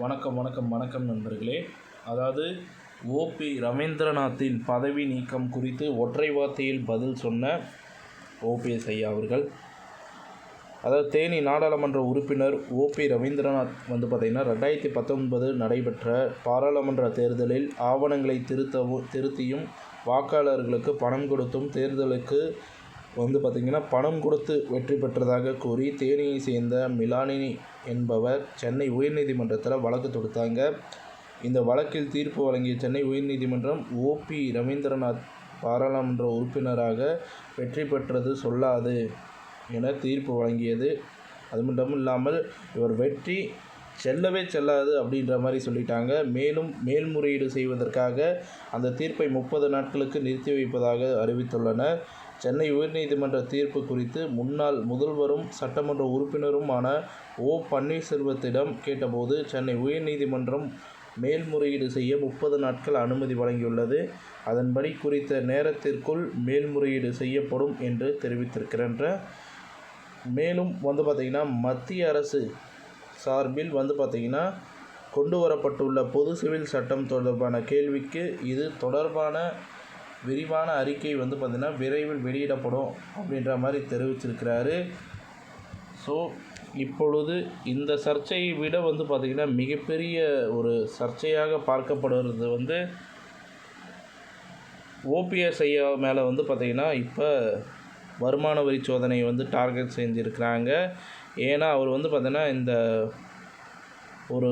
வணக்கம் வணக்கம் வணக்கம் நண்பர்களே. அதாவது ஓபி ரவீந்திரநாத்தின் பதவி நீக்கம் குறித்து ஒற்றை வார்த்தையில் பதில் சொன்ன ஓபிஎஸ் ஐயா அவர்கள் அதாவது தேனி நாடாளுமன்ற உறுப்பினர் ஓபி ரவீந்திரநாத் வந்து பார்த்திங்கன்னா ரெண்டாயிரத்தி பத்தொன்பது நடைபெற்ற பாராளுமன்ற தேர்தலில் ஆவணங்களை திருத்தவும் திருத்தியும் வாக்காளர்களுக்கு பணம் கொடுத்தும் தேர்தலுக்கு வந்து பார்த்திங்கன்னா பணம் கொடுத்து வெற்றி பெற்றதாக கூறி தேனியை சேர்ந்த மிலானினி என்பவர் சென்னை உயர்நீதிமன்றத்தில் வழக்கு தொடுத்தாங்க. இந்த வழக்கில் தீர்ப்பு வழங்கிய சென்னை உயர்நீதிமன்றம் ஓபி ரவீந்திரநாத் பாராளுமன்ற உறுப்பினராக வெற்றி பெற்றது சொல்லாது என தீர்ப்பு வழங்கியது. அது மட்டும் இல்லாமல் இவர் வெற்றி செல்லவே செல்லாது அப்படின்ற மாதிரி சொல்லிட்டாங்க. மேலும் மேல்முறையீடு செய்வதற்காக அந்த தீர்ப்பை முப்பது நாட்களுக்கு நிறுத்தி வைப்பதாக அறிவித்துள்ளனர். சென்னை உயர்நீதிமன்ற தீர்ப்பு குறித்து முன்னாள் முதல்வரும் சட்டமன்ற உறுப்பினருமான ஓ. பன்னீர்செல்வத்திடம் கேட்டபோது சென்னை உயர்நீதிமன்றம் மேல்முறையீடு செய்ய முப்பது நாட்கள் அனுமதி வழங்கியுள்ளது. அதன்படி குறித்த நேரத்திற்குள் மேல்முறையீடு செய்யப்படும் என்று தெரிவித்திருக்கின்ற மேலும் வந்து பார்த்திங்கன்னா மத்திய அரசு சார்பில் வந்து பார்த்திங்கன்னா கொண்டு வரப்பட்டுள்ள பொது சிவில் சட்டம் தொடர்பான கேள்விக்கு இது தொடர்பான விரிவான அறிக்கை வந்து பார்த்திங்கன்னா விரைவில் வெளியிடப்படும் அப்படின்ற மாதிரி தெரிவிச்சிருக்கிறாரு. ஸோ இப்பொழுது இந்த சர்ச்சையை விட வந்து பார்த்திங்கன்னா மிகப்பெரிய ஒரு சர்ச்சையாக பார்க்கப்படுறது வந்து ஓபிஎஸ் ஐயா மேலே வந்து பார்த்திங்கன்னா இப்போ வருமான வரி சோதனை வந்து டார்கெட் செஞ்சுருக்கிறாங்க. ஏன்னா அவர் வந்து பார்த்திங்கன்னா இந்த ஒரு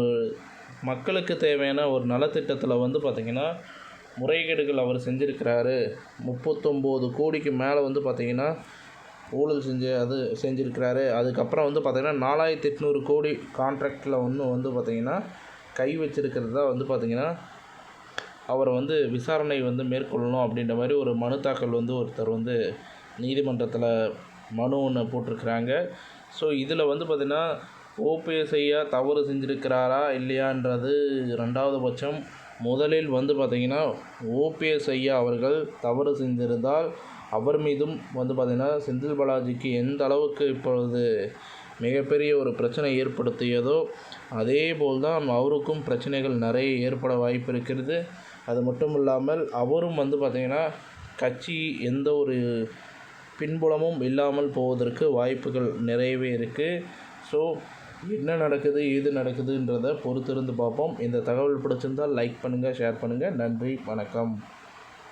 மக்களுக்கு தேவையான ஒரு நலத்திட்டத்தில் வந்து பார்த்திங்கன்னா முறைகேடுகள் அவர் செஞ்சுருக்கிறாரு. முப்பத்தொம்போது கோடிக்கு மேலே வந்து பார்த்திங்கன்னா ஊழல் செஞ்சு அது செஞ்சுருக்கிறாரு. அதுக்கப்புறம் வந்து பார்த்திங்கன்னா நாலாயிரத்தி எட்நூறு கோடி கான்ட்ராக்டில் ஒன்று வந்து பார்த்திங்கன்னா கை வச்சிருக்கிறது தான் வந்து பார்த்திங்கன்னா அவரை வந்து விசாரணை வந்து மேற்கொள்ளணும் அப்படின்ற மாதிரி ஒரு மனு தாக்கல் வந்து ஒருத்தர் வந்து நீதிமன்றத்தில் மனு ஒன்று போட்டிருக்கிறாங்க. ஸோ இதில் வந்து பார்த்திங்கன்னா ஓபிஎஸ் ஐயா தவறு செஞ்சுருக்கிறாரா இல்லையான்றது ரெண்டாவது பட்சம். முதலில் வந்து பார்த்திங்கன்னா ஓபிஎஸ் ஐயா அவர்கள் தவறு செஞ்சிருந்தால் அவர் மீதும் வந்து பார்த்திங்கன்னா செந்தில் பாலாஜிக்கு எந்த அளவுக்கு இப்பொழுது மிகப்பெரிய ஒரு பிரச்சனை ஏற்படுத்தியதோ அதே போல் தான் அவருக்கும் பிரச்சனைகள் நிறைய ஏற்பட வாய்ப்பு இருக்கிறது. அது மட்டும் இல்லாமல் அவரும் வந்து பார்த்திங்கன்னா கட்சி எந்த ஒரு பின்புலமும் இல்லாமல் போவதற்கு வாய்ப்புகள் நிறையவே இருக்குது ஸோ என்ன நடக்குது ஏது நடக்குதுன்றதை பொறுத்திருந்து பார்ப்போம். இந்த தகவல் பிடிச்சிருந்தால் லைக் பண்ணுங்கள் ஷேர் பண்ணுங்கள் நன்றி வணக்கம்.